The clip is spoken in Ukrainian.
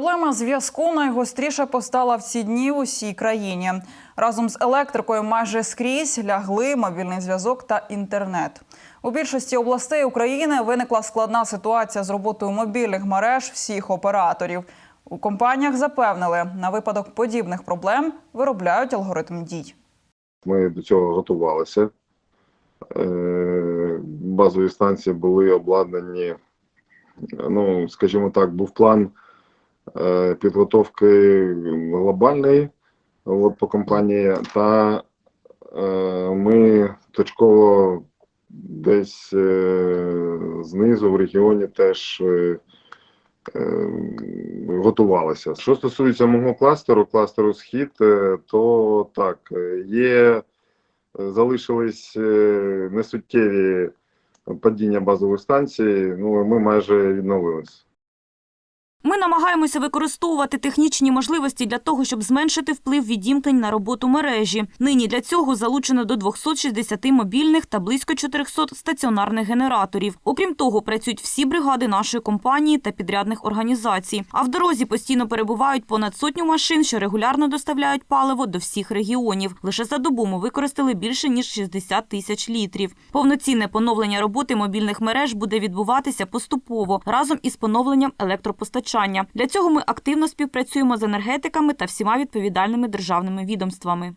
Проблема зв'язку найгостріше постала в ці дні в усій країні. Разом з електрикою майже скрізь лягли мобільний зв'язок та інтернет. У більшості областей України виникла складна ситуація з роботою мобільних мереж всіх операторів. У компаніях запевнили, на випадок подібних проблем виробляють алгоритм дій. Ми до цього готувалися. Е, Базові станції були обладнані. Ну, скажімо так, був план підготовки глобальної от, по компанії, та е, ми точково десь е, знизу в регіоні теж е, е, готувалися. Що стосується мого кластеру, кластеру Схід, е, то так, е, є, е, залишились е, несуттєві падіння базових станцій, ну ми майже відновились. Ми намагаємося використовувати технічні можливості для того, щоб зменшити вплив відімкнень на роботу мережі. Нині для цього залучено до 260 мобільних та близько 400 стаціонарних генераторів. Окрім того, працюють всі бригади нашої компанії та підрядних організацій. А в дорозі постійно перебувають понад сотню машин, що регулярно доставляють паливо до всіх регіонів. Лише за добу ми використали більше ніж 60 тисяч літрів. Повноцінне поновлення роботи мобільних мереж буде відбуватися поступово разом із поновленням електропостачання. Для цього ми активно співпрацюємо з енергетиками та всіма відповідальними державними відомствами.